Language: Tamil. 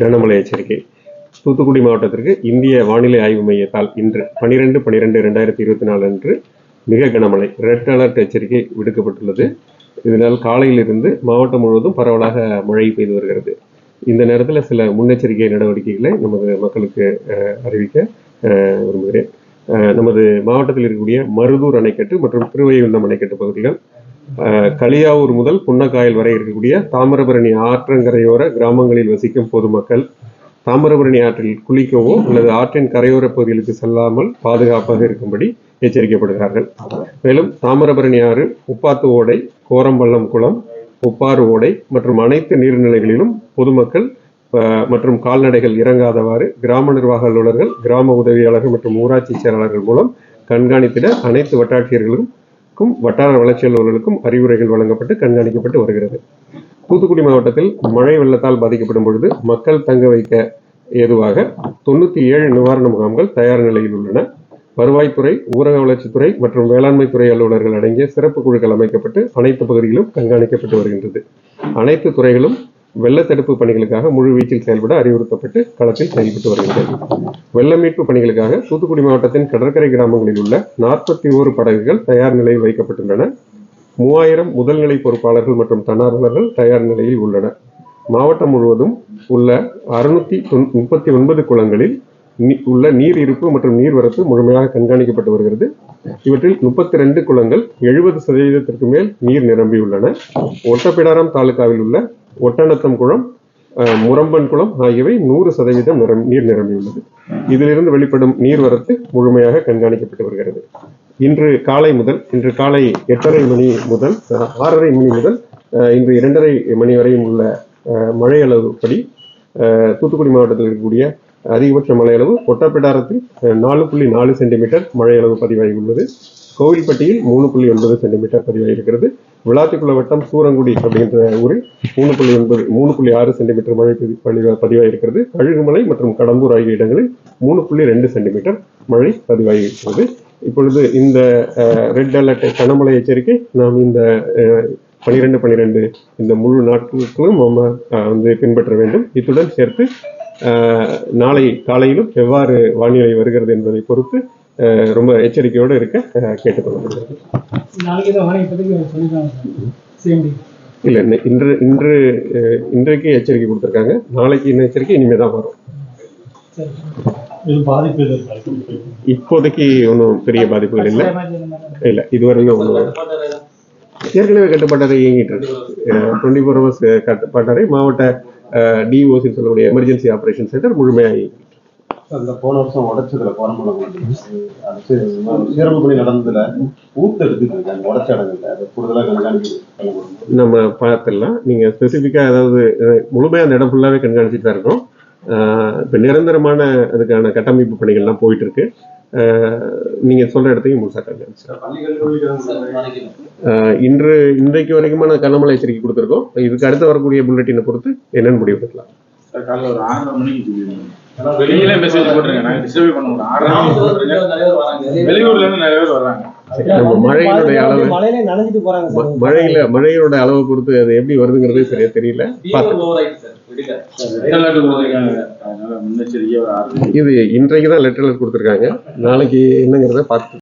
கனமழை எச்சரிக்கை. தூத்துக்குடி மாவட்டத்திற்கு இந்திய வானிலை ஆய்வு மையத்தால் இன்று பனிரெண்டு பனிரெண்டு ரெண்டாயிரத்தி இருபத்தி நாலு அன்று மிக கனமழை ரெட் அலர்ட் எச்சரிக்கை விடுக்கப்பட்டுள்ளது. இதனால் காலையிலிருந்து மாவட்டம் முழுவதும் பரவலாக மழை பெய்து வருகிறது. இந்த நேரத்தில் சில முன்னெச்சரிக்கை நடவடிக்கைகளை நமது மக்களுக்கு அறிவிக்க விரும்புகிறேன். நமது மாவட்டத்தில் இருக்கக்கூடிய மருதூர் அணைக்கட்டு மற்றும் திருவைகுண்டம் அணைக்கட்டு பகுதிகள் களியாவூர் முதல் புன்னக்காயல் வரை இருக்கக்கூடிய தாமிரபரணி ஆற்றங்கரையோர கிராமங்களில் வசிக்கும் பொதுமக்கள் தாமிரபரணி ஆற்றில் குளிக்கவோ அல்லது ஆற்றின் கரையோர பகுதிகளுக்கு செல்லாமல் பாதுகாப்பாக இருக்கும்படி எச்சரிக்கப்படுகிறார்கள். மேலும் தாமிரபரணி ஆறு உப்பாத்து ஓடை கோரம்பள்ளம் குளம் உப்பாறு ஓடை மற்றும் அனைத்து நீர்நிலைகளிலும் பொதுமக்கள் மற்றும் கால்நடைகள் இறங்காதவாறு கிராம நிர்வாக அலுவலர்கள் கிராம உதவியாளர்கள் மற்றும் ஊராட்சி செயலாளர்கள் மூலம் கண்காணித்திட அனைத்து வட்டாட்சியர்களும் வட்டாட்சியர்களுக்கும் வட்டார வளர்ச்சி அலுவலர்களுக்கும் அறிவுரைகள் வழங்கப்பட்டு கண்காணிக்கப்பட்டு வருகிறது. தூத்துக்குடி மாவட்டத்தில் மழை வெள்ளத்தால் பாதிக்கப்படும் பொழுது மக்கள் தங்க வைக்க ஏதுவாக தொண்ணூற்றி ஏழு நிவாரண முகாம்கள் தயார் நிலையில் உள்ளன. வருவாய்த்துறை ஊரக வளர்ச்சித்துறை மற்றும் வேளாண்மை துறை அலுவலர்கள் அடங்கிய சிறப்பு குழுக்கள் அமைக்கப்பட்டு அனைத்து பகுதிகளிலும் கண்காணிக்கப்பட்டு வருகின்றது. அனைத்து துறைகளும் வெள்ள தடுப்பு பணிகளுக்காக முழு வீச்சில் செயல்பட அறிவுறுத்தப்பட்டு களத்தில் செயல்பட்டு வருகின்றது வெள்ள மீட்பு பணிகளுக்காக தூத்துக்குடி மாவட்டத்தின் கடற்கரை கிராமங்களில் உள்ள நாற்பத்தி ஓரு படகுகள் தயார் நிலையில் வைக்கப்பட்டுள்ளன. மூவாயிரம் முதல்நிலை பொறுப்பாளர்கள் மற்றும் தன்னார்வலர்கள் தயார் நிலையில் உள்ளனர் மாவட்டம் முழுவதும் உள்ள அறுநூத்தி முப்பத்தி ஒன்பது குளங்களில் நீ- உள்ள நீர் இருப்பு மற்றும் நீர்வரத்து முழுமையாக கண்காணிக்கப்பட்டு வருகிறது. இவற்றில் முப்பத்தி ரெண்டு குளங்கள் எழுபது சதவீதத்திற்கு மேல் நீர் நிரம்பியுள்ளன. ஒட்டப்பிடாரம் தாலுகாவில் உள்ள ஒட்டணத்தம் குளம் முரம்பன் குளம் ஆகியவை நூறு சதவீதம் நிரம் நீர் நிரம்பியுள்ளது இதிலிருந்து வெளிப்படும் நீர்வரத்து முழுமையாக கண்காணிக்கப்பட்டு வருகிறது. இன்று காலை முதல் இன்று காலை எட்டரை மணி முதல் அஹ், ஆறரை மணி முதல் அஹ், இன்று இரண்டரை மணி வரையும் உள்ள அஹ், மழை அளவுப்படி தூத்துக்குடி மாவட்டத்தில் இருக்கக்கூடிய அதிகபட்ச மழை அளவு ஒட்டப்பிடாரத்தில் நாலு புள்ளி நாலு சென்டிமீட்டர் மழை அளவு பதிவாகி உள்ளது. கோவில்பட்டியில் மூணு புள்ளி ஒன்பது சென்டிமீட்டர் பதிவாகியிருக்கிறது விளாத்திக்குள வட்டம் சூரங்குடி அப்படின்ற ஊரில் மூணு புள்ளி ஒன்பது மூணு புள்ளி ஆறு சென்டிமீட்டர் மழை பதி- பதிவா- பதிவாகியிருக்கிறது கழுகுமலை மற்றும் கடம்பூர் ஆகிய இடங்களில் மூணு புள்ளி ரெண்டு சென்டிமீட்டர் மழை பதிவாகியிருக்கிறது இப்பொழுது இந்த ரெட் அலர்ட் கனமழை எச்சரிக்கை. நாம் இந்த பனிரெண்டு பனிரெண்டு இந்த முழு நாட்களுக்கும் நம்ம வந்து பின்பற்ற வேண்டும். இத்துடன் சேர்த்து நாளை காலையிலும் எவ்வாறு வானிலை வருகிறது என்பதை பொறுத்து ரொம்ப எச்சரிக்கையோடு இருக்க கேட்டுக்கொள்ளப்படுகிறது இல்லை இன்று இன்று இன்றைக்கு எச்சரிக்கை கொடுத்துருக்காங்க. நாளைக்கு இன்னும் எச்சரிக்கை இனிமேல் தான் வரும் இப்போதைக்கு ஒன்றும் பெரிய பாதிப்புகள் இல்லை. இல்லை இதுவரையிலும் ஒன்றும் ஏற்கனவே கட்டுப்பாட்டறை இயங்கிட்டு இருக்கு. டுவெண்ட்டி ஃபோர் ஹவர்ஸ் கட்டுப்பாட்டறை மாவட்ட டிஓசி சொல்லக்கூடிய எமர்ஜென்சி ஆபரேஷன் சென்டர் முழுமையாக. அந்த போன வருஷம் உடைச்சதுல கோரமலம் அது சீ- சீரமைப்பு பணி நடந்ததுல ஊத்து எடுத்துட்டு உடைச்ச இடங்கள்ல. அது கூடுதலா கண்காணிக்க நம்ம பார்த்துடலாம். நீங்கள் ஸ்பெசிஃபிக்காக அதாவது முழுமையா அந்த இடம் ஃபுல்லாகவே கண்காணிச்சுட்டு தான் இருக்கோம். இப்போ நிரந்தரமான அதுக்கான கட்டமைப்பு பணிகள்லாம் போயிட்டு இருக்கு நீங்கள் சொல்கிற இடத்தையும் கல்லூரிகள் அஹ், இன்று இன்றைக்கு வரைக்குமான கனமழை எச்சரிக்கை கொடுத்துருக்கோம். இதுக்கு அடுத்து வரக்கூடிய புல்லட்டினை பொறுத்து என்னென்னு முடிவு எடுக்கலாம் காலைல ஒரு ஆறரை மணிக்கு வெளியில மெசேஜ் போட்டுருங்க. நாங்க டிஸ்டர்பே பண்ண முடியும் ஆறரை மணிக்கு போட்டுருங்க. வெளியூர்ல இருந்து நிறைய பேர் வர்றாங்க. மழையினுடைய அளவு மழையிலே நனைஞ்சிட்டு போறாங்க ம- சார் மழையில மழையோட அளவை பொறுத்து அது எப்படி வருதுங்கிறது சரியா தெரியல. இது இன்றைக்கு தான் லெட்டர் கொடுத்துருக்காங்க. நாளைக்கு என்னங்கிறத பார்த்து